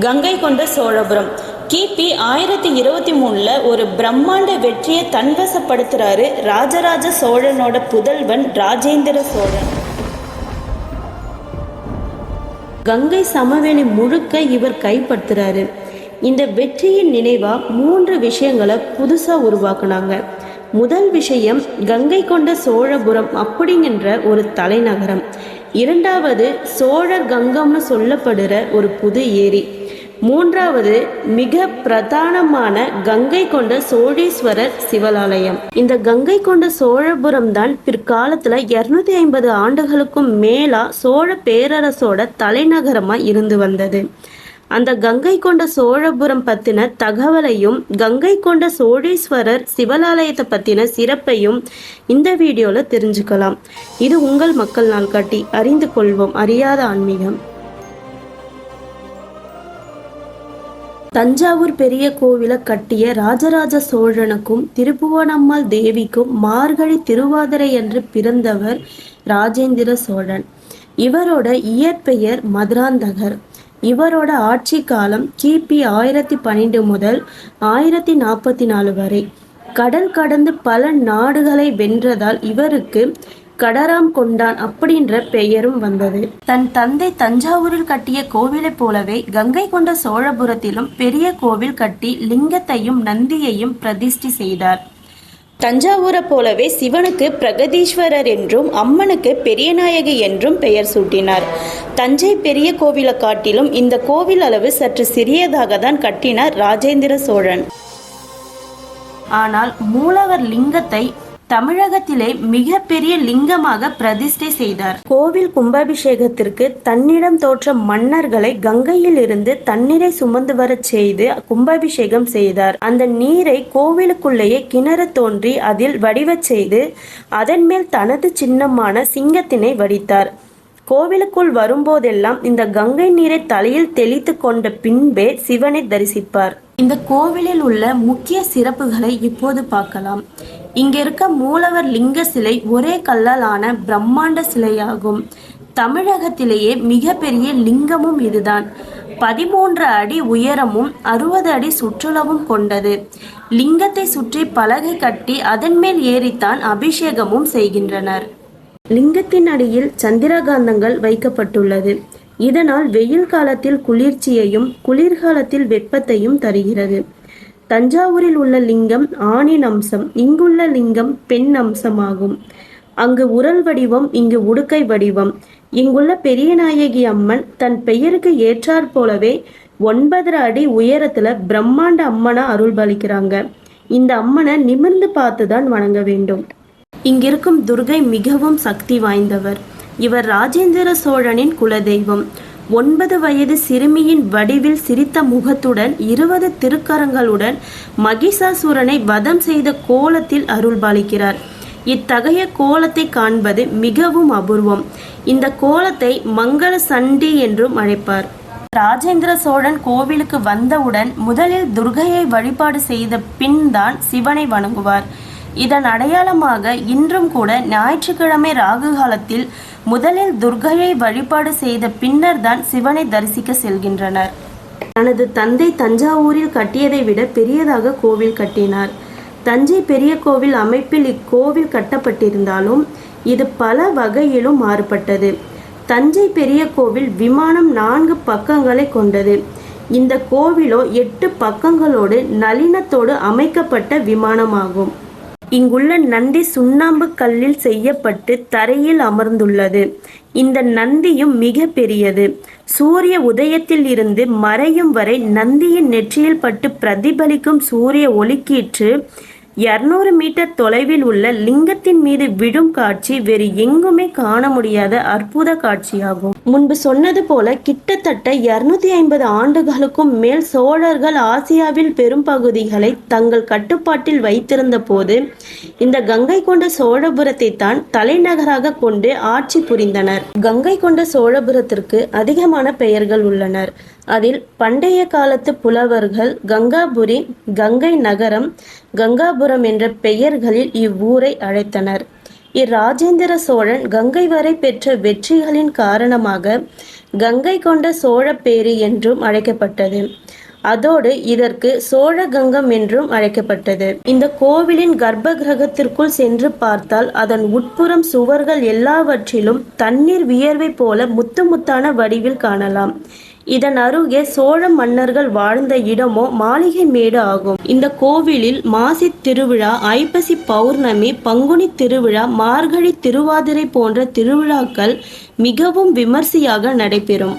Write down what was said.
கங்கை கொண்ட சோழபுரம். கிபி ஆயிரத்தி இருபத்தி மூணுல ஒரு பிரம்மாண்ட வெற்றியை தன்வசப்படுத்துறாரு ராஜராஜ சோழனோட புதல்வன் ராஜேந்திர சோழன். கங்கை சமவெளி முழுக்க இவர் கைப்படுத்துறாரு இந்த வெற்றியின் நினைவா மூன்று விஷயங்களை புதுசா உருவாக்குனாங்க. முதல் விஷயம் கங்கை கொண்ட சோழபுரம் அப்படிங்கிற ஒரு தலைநகரம். இரண்டாவது சோழர் கங்கம்னு சொல்லப்படுற ஒரு புது ஏரி. மூன்றாவது மிக பிரதானமான கங்கை கொண்ட சோழீஸ்வரர் சிவலாலயம் இந்த கங்கை கொண்ட சோழபுரம் தான் பிற்காலத்துல இருநூத்தி ஐம்பது ஆண்டுகளுக்கும் மேலா சோழ பேரரசோட தலைநகரமா இருந்து வந்தது. அந்த கங்கை கொண்ட சோழபுரம் பத்தின தகவலையும் கங்கை கொண்ட சோழீஸ்வரர் சிவலாலயத்தை பத்தின சிறப்பையும் இந்த வீடியோல தெரிஞ்சுக்கலாம். இது உங்கள் மக்கள் நாள்காட்டி அறிந்து கொள்வோம் அறியாத ஆன்மீகம். தஞ்சாவூர் பெரிய கோவிலை கட்டிய ராஜராஜ சோழனுக்கும் திருப்புவனம்மாள் தேவிக்கும் மார்கழி திருவாதிரை என்று பிறந்தவர் ராஜேந்திர சோழன். இவரோட இயற்பெயர் மதுராந்தகர். இவரோட ஆட்சி காலம் கிபி ஆயிரத்தி பன்னெண்டு முதல் ஆயிரத்தி நாற்பத்தி நாலு வரை. கடல் கடந்து பல நாடுகளை வென்றதால் இவருக்கு கடாராம் கொண்டான் அப்படின்ற பெயரும் வந்தது. தன் தந்தை தஞ்சாவூரில் கட்டிய கோவிலைப் போலவே கங்கை கொண்ட சோழபுரத்திலும் பெரிய கோவில் கட்டி லிங்கத்தையும் நந்தியையும் பிரதிஷ்டி செய்தார். தஞ்சாவூரை போலவே சிவனுக்கு பிரகதீஸ்வரர் என்றும் அம்மனுக்கு பெரியநாயகி என்றும் பெயர் சூட்டினார். தஞ்சை பெரிய கோவிலை காட்டிலும் இந்த கோவில் அளவு சற்று சிறியதாக தான் கட்டினார் ராஜேந்திர சோழன். ஆனால் மூலவர் லிங்கத்தை தமிழகத்திலே மிகப்பெரிய லிங்கமாக பிரதிஷ்டை செய்தார். கோவில் கும்பாபிஷேகத்திற்கு தன்னிடம் தோற்ற மன்னர்களை கங்கையில் இருந்து தண்ணீரை சுமந்து வரச் செய்து கும்பாபிஷேகம் செய்தார். அந்த நீரை கோவிலுக்குள்ளேயே கிணறு தோன்றி அதில் வடிவச் செய்து அதன் மேல் தனது சின்னமான சிங்கத்தினை வடித்தார். கோவிலுக்குள் வரும்போதெல்லாம் இந்த கங்கை நீரை தலையில் தெளித்து கொண்ட பின்பே சிவனை தரிசிப்பார். இந்த கோவிலில் உள்ள முக்கிய சிறப்புகளை இப்போது பார்க்கலாம். இங்க இருக்க மூலவர் லிங்க சிலை ஒரே கல்லால் ஆன பிரம்மாண்ட சிலையாகும். தமிழகத்திலேயே மிகப்பெரிய லிங்கமும் இதுதான். பதிமூன்று அடி உயரமும் அறுபது அடி சுற்றுலவும் கொண்டது. லிங்கத்தை சுற்றி பலகை கட்டி அதன் மேல் ஏறித்தான் அபிஷேகமும் செய்கின்றனர். லிங்கத்தின் அடியில் சந்திரகாந்தங்கள் வைக்கப்பட்டுள்ளது. இதனால் வெயில் காலத்தில் குளிர்ச்சியையும் குளிர்காலத்தில் வெப்பத்தையும் தருகிறது. தஞ்சாவூரில் உள்ள லிங்கம் ஆணின் அம்சம் இங்குள்ள லிங்கம் பெண் அம்சமாகும். அங்கு உரல் வடிவம் இங்கு உடுக்கை வடிவம். இங்குள்ள பெரியநாயகி அம்மன் தன் பெயருக்கு ஏற்றாற் போலவே ஒன்பதரை அடி உயரத்துல பிரம்மாண்ட அம்மனை அருள்பாலிக்கிறாங்க. இந்த அம்மனை நிமிர்ந்து பார்த்துதான் வணங்க வேண்டும். இங்கிருக்கும் துர்கை மிகவும் சக்தி வாய்ந்தவர். இவர் ராஜேந்திர சோழனின் குலதெய்வம். ஒன்பது வயது சிறுமியின் வடிவில் சிரித்த முகத்துடன் இருபது திருக்கரங்களுடன் மகிஷாசுரனை வதம் செய்த கோலத்தில் அருள்பாலிக்கிறார் இத்தகைய கோலத்தை காண்பது மிகவும் அபூர்வம். இந்த கோலத்தை மங்கள சண்டி என்றும் அழைப்பார். ராஜேந்திர சோழன் கோவிலுக்கு வந்தவுடன் முதலில் துர்கையை வழிபாடு செய்த பின் தான் சிவனை வணங்குவார். இதன் அடையாளமாக இன்றும் கூட ஞாயிற்றுக்கிழமை ராகு காலத்தில் முதலில் துர்கையை வழிபாடு செய்த பின்னர் தான் சிவனை தரிசிக்க செல்கின்றனர். தனது தந்தை தஞ்சாவூரில் கட்டியதை விட பெரியதாக கோவில் கட்டினார். தஞ்சை பெரிய கோவில் அமைப்பில் இக்கோவில் கட்டப்பட்டிருந்தாலும் இது பல வகையிலும் மாறுபட்டது. தஞ்சை பெரிய கோவில் விமானம் நான்கு பக்கங்களை கொண்டது. இந்த கோவிலோ எட்டு பக்கங்களோடு நளினத்தோடு அமைக்கப்பட்ட விமானமாகும். இங்குள்ள நந்தி சுண்ணாம்பு கல்லில் செய்யப்பட்டு தரையில் அமர்ந்துள்ளது. இந்த நந்தியும் மிக பெரியது. சூரிய உதயத்தில் இருந்து மறையும் வரை நந்தியின் நெற்றியில் பட்டு பிரதிபலிக்கும் சூரிய ஒளிக்கீற்று இருநூறு மீட்டர் தொலைவில் உள்ள லிங்கத்தின் மீது விடும் காட்சி வேறு எங்குமே காண முடியாத அற்புத காட்சியாகும். முன்பு சொன்னது போல கிட்டத்தட்ட இருநூத்தி ஐம்பது ஆண்டுகளுக்கும் மேல் சோழர்கள் ஆசியாவில் பெரும் பகுதிகளை தங்கள் கட்டுப்பாட்டில் வைத்திருந்த போது இந்த கங்கை கொண்ட சோழபுரத்தை தான் தலைநகராக கொண்டு ஆட்சி புரிந்தனர். கங்கை கொண்ட சோழபுரத்திற்கு அதிகமான பெயர்கள் உள்ளனர். அதில் பண்டைய காலத்து புலவர்கள் கங்காபுரி கங்கை நகரம் கங்காபுரம் என்ற பெயர்களில் இவ்வூரை அழைத்தனர். இராஜேந்திர சோழன் கங்கை வரை பெற்ற வெற்றிகளின் காரணமாக கங்கை கொண்ட சோழப்பேரி என்றும் அழைக்கப்பட்டது. அதோடு இதற்கு சோழகங்கம் என்றும் அழைக்கப்பட்டது. இந்த கோவிலின் கர்ப்ப கிரகத்திற்குள் சென்று பார்த்தால் அதன் உட்புறம் சுவர்கள் எல்லாவற்றிலும் தண்ணீர் வியர்வை போல முத்து முத்தான வடிவில் காணலாம். இதன் அருகே சோழ மன்னர்கள் வாழ்ந்த இடமோ மாளிகை மேடு ஆகும். இந்த கோவிலில் மாசி திருவிழா ஐப்பசி பௌர்ணமி பங்குனி திருவிழா மார்கழி திருவாதிரை போன்ற திருவிழாக்கள் மிகவும் விமர்சையாக நடைபெறும்.